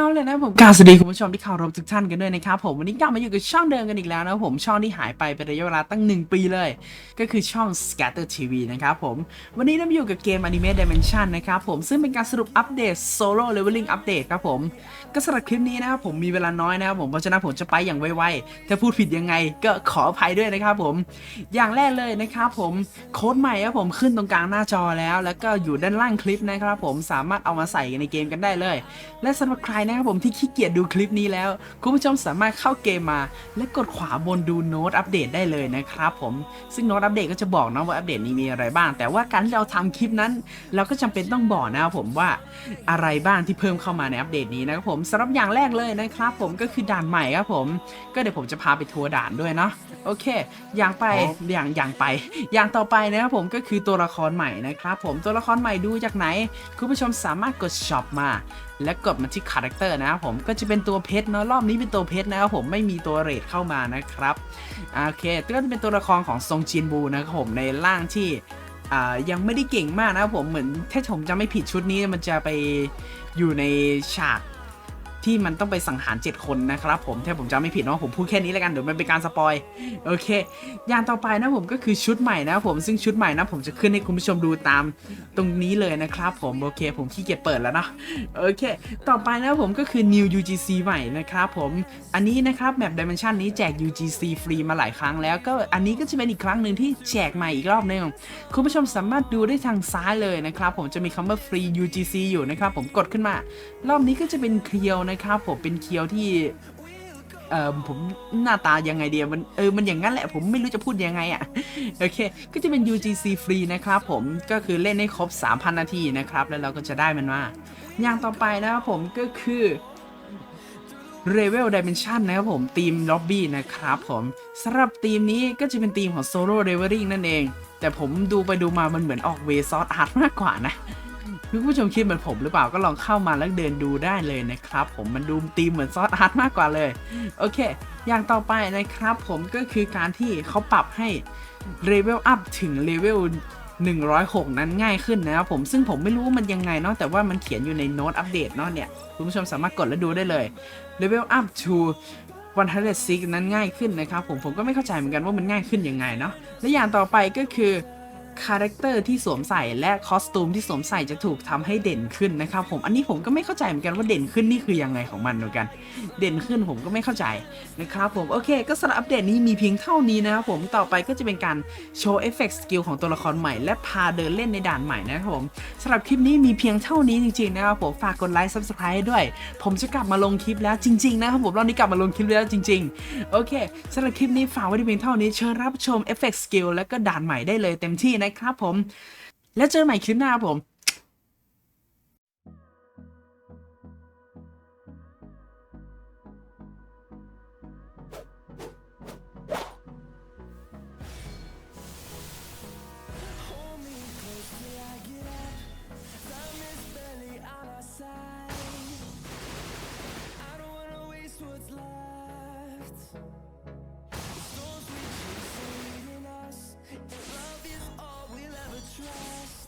เอาเลยนะผมกาบสวัสดีคุณผู้ชมที่เคารพทุกท่านกันด้วยนะครับผมวันนี้กลับมาอยู่กับช่องเดิมกันอีกแล้วนะผมช่องที่หายไปเป็นระยะเวลาตั้ง 1 ปีเลย ก็คือช่อง Scatter TV นะครับผมวันนี้เราอยู่กับเกม Anime Dimension นะครับผมซึ่งเป็นการสรุปอัปเดต Solo Leveling Update ครับผมก็สำหรับคลิปนี้นะครับผมมีเวลาน้อยนะครับผมเพราะฉะนั้นผมจะไปอย่างไวๆถ้าพูดผิดยังไงก็ขออภัยด้วยนะครับผมอย่างแรกเลยนะครับผมโค้ดใหม่ครับผมขึ้นตรงกลางหน้าจอแล้ว แล้วก็อยู่ด้านล่างคลิปนะครับผมสามารถเอามาใส่ในเกมกันได้เลย และสำหรับใครนะครับผมที่ขี้เกียจดูคลิปนี้แล้ว คุณผู้ชมสามารถเข้าเกมมา และกดขวาบนดูโน้ตอัปเดตได้เลยนะครับผมซึ่งโน้ตอัปเดตก็จะบอกนะว่าอัปเดตนี้มีอะไรบ้าง แต่ว่าการที่เราทำคลิปนั้น เราก็จำเป็นต้องบอกนะครับผมว่าอะไรบ้างที่เพิ่มเข้ามาในอัปเดตนี้นะครับผมสำหรับอย่างแรกเลยนะครับผมก็คือด่านใหม่ครับผม ก็เดี๋ยวผมจะพาไปทัวร์ด่านด้วยเนาะโอเค อย่างไปอย่างอย่างไป อย่างต่อไปนะครับผมก็คือตัวละครใหม่นะครับผมตัวละครใหม่ดูจากไหน คุณผู้ชมสามารถกดช็อปมา และกดมาที่คาแรคเตอร์นะครับผมก็จะเป็นตัวเพชรเนาะรอบนี้เป็นตัวเพชรนะครับผมไม่มีตัวเรทเข้ามานะครับโอเคก็จะเป็นตัวละครของซงจินบูนะครับผมในร่างที่ยังไม่ได้เก่งมากนะครับผมเหมือนถ้าผมจะไม่ผิดชุดนี้มันจะไปอยู่ในฉาก ที่มันต้องไปสังหาร 7 คนนะครับผมถ้าผมจำไม่ผิดเนาะผมพูดแค่นี้แล้วกันเดี๋ยวมันเป็นการสปอยโอเคอย่างต่อไปนะผมก็คือชุดใหม่นะผมซึ่งชุดใหม่นะผมจะขึ้นให้คุณผู้ชมดูตามตรงนี้เลยนะครับผมโอเคผมขี้เกียจเปิดแล้วเนาะโอเค ต่อไปนะผมก็คือ New UGC ใหม่นะครับผมอันนี้นะครับแมป Dimension นี้แจก UGC ฟรีมาหลายครั้งแล้วก็อันนี้ก็จะเป็นอีกครั้งหนึ่งที่แจกใหม่อีกรอบหนึงคุณผู้ชมสามารถดูได้ทางซ้ายเลยนะครับผมจะมีคำว่า free UGC อยู่นะครับผมกดขึ้นมา รอบนี้ก็จะเป็นเคียวนะครับ ผมเป็นเคียวที่ เออผมหน้าตายังไงเดียมันเออมันอย่างนั้นแหละผมไม่รู้จะพูดยังไงอะ่ะโอเค ก็จะเป็น UGC ฟรีนะครับผมก็คือเล่นให้ครบ 3,000 นาทีนะครับ แล้วเราก็จะได้มันมาอย่างต่อไปนะครับผมก็คือ Level Dimension นะครับผมทีมล็อบบี้นะครับผมสำหรับทีมนี้ก็จะเป็นทีมของ Solo Leveling นั่นเอง แต่ผมดูไปดูมามันเหมือนออกเวซอสอาร์ตมากกว่านะ คุณผู้ชมคิดเหมือนผมหรือเปล่าก็ลองเข้ามาแล้วเดินดูได้เลยนะครับ ผมมันดูตีมเหมือนซอสอาร์ตมากกว่าเลย โอเค อย่างต่อไปนะครับผมก็คือการที่เขาปรับให้เลเวลอัพถึงเลเวล106 นั้นง่ายขึ้นนะครับผมซึ่งผมไม่รู้ว่ามันยังไงเนาะแต่ว่ามันเขียนอยู่ในโน้ตอัปเดตเนาะเนี่ยคุณผู้ชมสามารถกดแล้วดูได้เลย level up to 106นั้นง่ายขึ้นนะครับผมผมก็ไม่เข้าใจเหมือนกันว่ามันง่ายขึ้นยังไงเนาะและอย่างต่อไปก็คือ คาแรคเตอร์ที่สวมใส่และคอสตูมที่สวมใส่จะถูกทำให้เด่นขึ้นนะครับผมอันนี้ผมก็ไม่เข้าใจเหมือนกันว่าเด่นขึ้นนี่คือยังไงของมันเหมือนกัน เด่นขึ้นผมก็ไม่เข้าใจนะครับผมโอเคก็สำหรับอัปเดตนี้มีเพียงเท่านี้นะครับผมต่อไปก็จะเป็นการโชว์เอฟเฟกต์สกิลของตัวละครใหม่และพาเดินเล่นในด่านใหม่นะครับผมสำหรับคลิปนี้มีเพียงเท่านี้จริงๆนะครับผมฝากกดไลค์ซับสไครต์ด้วย ผมจะกลับมาลงคลิปแล้วจริงๆนะครับผมรอบนี้กลับมาลงคลิปแล้วจริง ๆ โอเคสำหรับคลิปนี้ฝากไว้ที่เพียงเท่านี้เชิญรับชมเอฟเฟกต์สกิลและก็ด่านใหม่ได้เลยเต็มที่นะครับผม แล้วเจอใหม่คลิปหน้าครับผม Lost